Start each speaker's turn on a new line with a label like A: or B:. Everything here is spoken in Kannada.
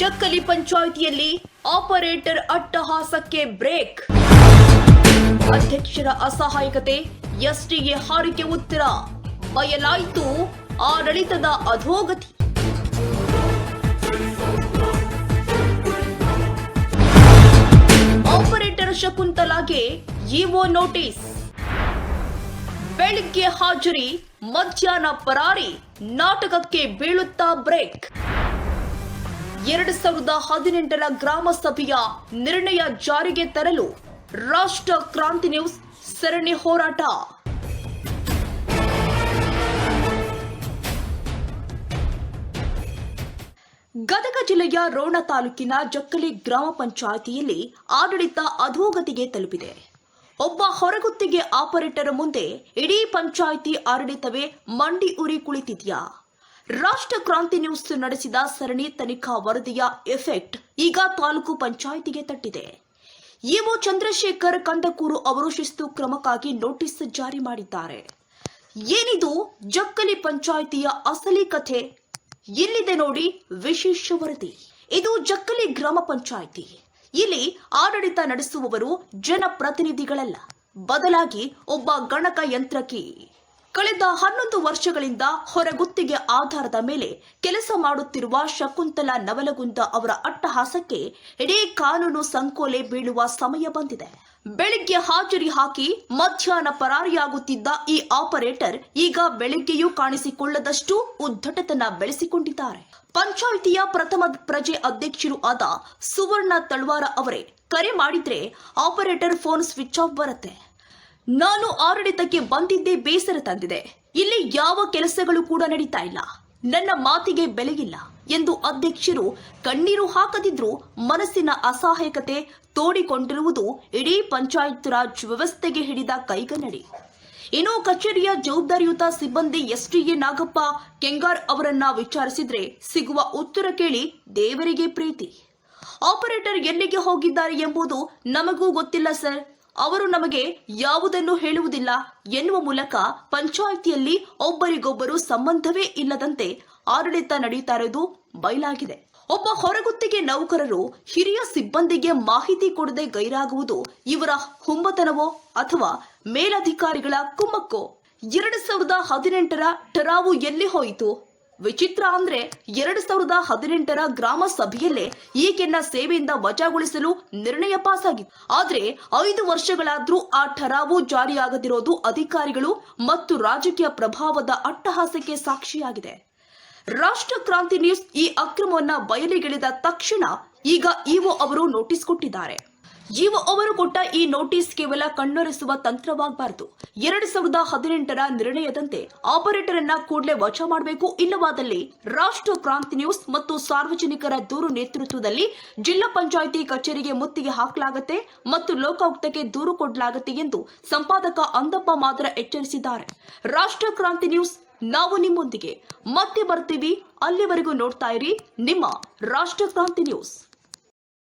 A: ಜಕ್ಕಲಿ ಪಂಚಾಯಿತಿಯಲ್ಲಿ ಆಪರೇಟರ್ ಅಟ್ಟಹಾಸಕ್ಕೆ ಬ್ರೇಕ್. ಅಧ್ಯಕ್ಷರ ಅಸಹಾಯಕತೆ, ಎಸ್ಟಿಗೆ ಹಾರಿಕೆ ಉತ್ತರ. ಬಯಲಾಯಿತು ಆಡಳಿತದ ಅಧೋಗತಿ. ಆಪರೇಟರ್ ಶಕುಂತಲಾಗೆ ಇಒ ನೋಟಿಸ್. ಬೆಳಿಗ್ಗೆ ಹಾಜರಿ, ಮಧ್ಯಾಹ್ನ ಪರಾರಿ, ನಾಟಕಕ್ಕೆ ಬೀಳುತ್ತಾ ಬ್ರೇಕ್. ಎರಡು ಸಾವಿರದ ಹದಿನೆಂಟರ ಗ್ರಾಮ ಸಭೆಯ ನಿರ್ಣಯ ಜಾರಿಗೆ ತರಲು ರಾಷ್ಟ್ರ ಕ್ರಾಂತಿ ನ್ಯೂಸ್ ಸರಣಿ ಹೋರಾಟ. ಗದಗ ಜಿಲ್ಲೆಯ ರೋಣ ತಾಲೂಕಿನ ಜಕ್ಕಲಿ ಗ್ರಾಮ ಪಂಚಾಯಿತಿಯಲ್ಲಿ ಆಡಳಿತ ಅಧೋಗತಿಗೆ ತಲುಪಿದೆ. ಒಬ್ಬ ಹೊರಗುತ್ತಿಗೆ ಆಪರೇಟರ್ ಮುಂದೆ ಇಡೀ ಪಂಚಾಯಿತಿ ಆಡಳಿತವೇ ಮಂಡಿ ಉರಿ ಕುಳಿತಿದ್ಯಾ? ರಾಷ್ಟ್ರ ಕ್ರಾಂತಿ ನ್ಯೂಸ್ ನಡೆಸಿದ ಸರಣಿ ತನಿಖಾ ವರದಿಯ ಎಫೆಕ್ಟ್ ಈಗ ತಾಲೂಕು ಪಂಚಾಯಿತಿಗೆ ತಟ್ಟಿದೆ. ಇಒ ಚಂದ್ರಶೇಖರ್ ಕಂದಕೂರು ಅವರು ಶಿಸ್ತು ಕ್ರಮಕ್ಕಾಗಿ ನೋಟಿಸ್ ಜಾರಿ ಮಾಡಿದ್ದಾರೆ. ಏನಿದು ಜಕ್ಕಲಿ ಪಂಚಾಯಿತಿಯ ಅಸಲಿ ಕಥೆ? ಇಲ್ಲಿದೆ ನೋಡಿ ವಿಶೇಷ ವರದಿ. ಇದು ಜಕ್ಕಲಿ ಗ್ರಾಮ ಪಂಚಾಯಿತಿ. ಇಲ್ಲಿ ಆಡಳಿತ ನಡೆಸುವವರು ಜನಪ್ರತಿನಿಧಿಗಳಲ್ಲ. ಬದಲಾಗಿ ಒಬ್ಬ ಗಣಕ ಯಂತ್ರಕಿ ಕಳೆದ ಹನ್ನೊಂದು ವರ್ಷಗಳಿಂದ ಹೊರಗುತ್ತಿಗೆ ಆಧಾರದ ಮೇಲೆ ಕೆಲಸ ಮಾಡುತ್ತಿರುವ ಶಕುಂತಲಾ ನವಲಗುಂದ ಅವರ ಅಟ್ಟಹಾಸಕ್ಕೆ ಇಡೀ ಕಾನೂನು ಸಂಕೋಲೆ ಬೀಳುವ ಸಮಯ ಬಂದಿದೆ. ಬೆಳಿಗ್ಗೆ ಹಾಜರಿ ಹಾಕಿ ಮಧ್ಯಾಹ್ನ ಪರಾರಿಯಾಗುತ್ತಿದ್ದ ಈ ಆಪರೇಟರ್ ಈಗ ಬೆಳಿಗ್ಗೆಯೂ ಕಾಣಿಸಿಕೊಳ್ಳದಷ್ಟು ಉದ್ದಟತನ ಬೆಳೆಸಿಕೊಂಡಿದ್ದಾರೆ. ಪಂಚಾಯಿತಿಯ ಪ್ರಥಮ ಪ್ರಜೆ ಅಧ್ಯಕ್ಷರು ಆದ ಸುವರ್ಣ ತಳ್ವಾರ ಅವರೇ ಕರೆ ಮಾಡಿದ್ರೆ ಆಪರೇಟರ್ ಫೋನ್ ಸ್ವಿಚ್ ಆಫ್ ಬರುತ್ತೆ. ನಾನು ಆಡಳಿತಕ್ಕೆ ಬಂದಿದ್ದೇ ಬೇಸರ ತಂದಿದೆ. ಇಲ್ಲಿ ಯಾವ ಕೆಲಸಗಳು ಕೂಡ ನಡೀತಾ ಇಲ್ಲ. ನನ್ನ ಮಾತಿಗೆ ಬೆಲೆಯಿಲ್ಲ ಎಂದು ಅಧ್ಯಕ್ಷರು ಕಣ್ಣೀರು ಹಾಕದಿದ್ರೂ ಮನಸ್ಸಿನ ಅಸಹಾಯಕತೆ ತೋಡಿಕೊಂಡಿರುವುದು ಇಡೀ ಪಂಚಾಯತ್ ರಾಜ್ ವ್ಯವಸ್ಥೆಗೆ ಹಿಡಿದ ಕೈಗನ್ನಡಿ. ಇನ್ನು ಕಚೇರಿಯ ಜವಾಬ್ದಾರಿಯುತ ಸಿಬ್ಬಂದಿ ಎಸ್ಟಿಎ ನಾಗಪ್ಪ ಕೆಂಗಾರ್ ಅವರನ್ನ ವಿಚಾರಿಸಿದ್ರೆ ಸಿಗುವ ಉತ್ತರ ಕೇಳಿ ದೇವರಿಗೆ ಪ್ರೀತಿ. ಆಪರೇಟರ್ ಎಲ್ಲಿಗೆ ಹೋಗಿದ್ದಾರೆ ಎಂಬುದು ನಮಗೂ ಗೊತ್ತಿಲ್ಲ ಸರ್. ಅವರು ನಮಗೆ ಯಾವುದನ್ನು ಹೇಳುವುದಿಲ್ಲ ಎನ್ನುವ ಮೂಲಕ ಪಂಚಾಯಿತಿಯಲ್ಲಿ ಒಬ್ಬರಿಗೊಬ್ಬರು ಸಂಬಂಧವೇ ಇಲ್ಲದಂತೆ ಆಡಳಿತ ನಡೆಯುತ್ತಾ ಇರೋದು ಬಯಲಾಗಿದೆ. ಒಬ್ಬ ಹೊರಗುತ್ತಿಗೆ ನೌಕರರು ಹಿರಿಯ ಸಿಬ್ಬಂದಿಗೆ ಮಾಹಿತಿ ಕೊಡದೆ ಗೈರಾಗುವುದು ಇವರ ಹುಂಬತನವೋ ಅಥವಾ ಮೇಲಧಿಕಾರಿಗಳ ಕುಮ್ಮಕ್ಕೋ? ಎರಡು ಸಾವಿರದ ಹದಿನೆಂಟರ ಟರಾವು ಎಲ್ಲಿ ಹೋಯಿತು? ವಿಚಿತ್ರ ಅಂದ್ರೆ ಎರಡು ಸಾವಿರದ ಹದಿನೆಂಟರ ಗ್ರಾಮ ಸಭೆಯಲ್ಲೇ ಈಕೆನ್ನ ಸೇವೆಯಿಂದ ವಜಾಗೊಳಿಸಲು ನಿರ್ಣಯ ಪಾಸಾಗಿತ್ತು. ಆದ್ರೆ ಐದು ವರ್ಷಗಳಾದ್ರೂ ಆ ಠರಾವು ಜಾರಿಯಾಗದಿರೋದು ಅಧಿಕಾರಿಗಳು ಮತ್ತು ರಾಜಕೀಯ ಪ್ರಭಾವದ ಅಟ್ಟಹಾಸಕ್ಕೆ ಸಾಕ್ಷಿಯಾಗಿದೆ. ರಾಷ್ಟ್ರ ಕ್ರಾಂತಿ ನ್ಯೂಸ್ ಈ ಅಕ್ರಮವನ್ನ ಬಯಲಿಗೆಳೆದ ತಕ್ಷಣ ಈಗ ಇಒ ಅವರು ನೋಟಿಸ್ ಕೊಟ್ಟಿದ್ದಾರೆ. ಇಒ ಅವರು ಕೊಟ್ಟ ಈ ನೋಟಿಸ್ ಕೇವಲ ಕಣ್ಣೊರೆಸುವ ತಂತ್ರವಾಗಬಾರದು. ಎರಡು ಸಾವಿರದ ಹದಿನೆಂಟರ ನಿರ್ಣಯದಂತೆ ಆಪರೇಟರ್ ಅನ್ನ ಕೂಡಲೇ ವಜಾ ಮಾಡಬೇಕು ಇಲ್ಲವಾದಲ್ಲಿ ರಾಷ್ಟ್ರ ಕ್ರಾಂತಿ ನ್ಯೂಸ್ ಮತ್ತು ಸಾರ್ವಜನಿಕರ ದೂರು ನೇತೃತ್ವದಲ್ಲಿ ಜಿಲ್ಲಾ ಪಂಚಾಯಿತಿ ಕಚೇರಿಗೆ ಮುತ್ತಿಗೆ ಹಾಕಲಾಗುತ್ತೆ ಮತ್ತು ಲೋಕಾಯುಕ್ತಕ್ಕೆ ದೂರು ಕೊಡಲಾಗುತ್ತೆ ಎಂದು ಸಂಪಾದಕ ಅಂದಪ್ಪ ಮಾತ್ರ ಎಚ್ಚರಿಸಿದ್ದಾರೆ. ರಾಷ್ಟ್ರ ಕ್ರಾಂತಿ ನ್ಯೂಸ್, ನಾವು ನಿಮ್ಮೊಂದಿಗೆ. ಮತ್ತೆ ಬರ್ತೀವಿ. ಅಲ್ಲಿವರೆಗೂ ನೋಡ್ತಾ ಇರಿ ನಿಮ್ಮ ರಾಷ್ಟ್ರ ಕ್ರಾಂತಿ ನ್ಯೂಸ್.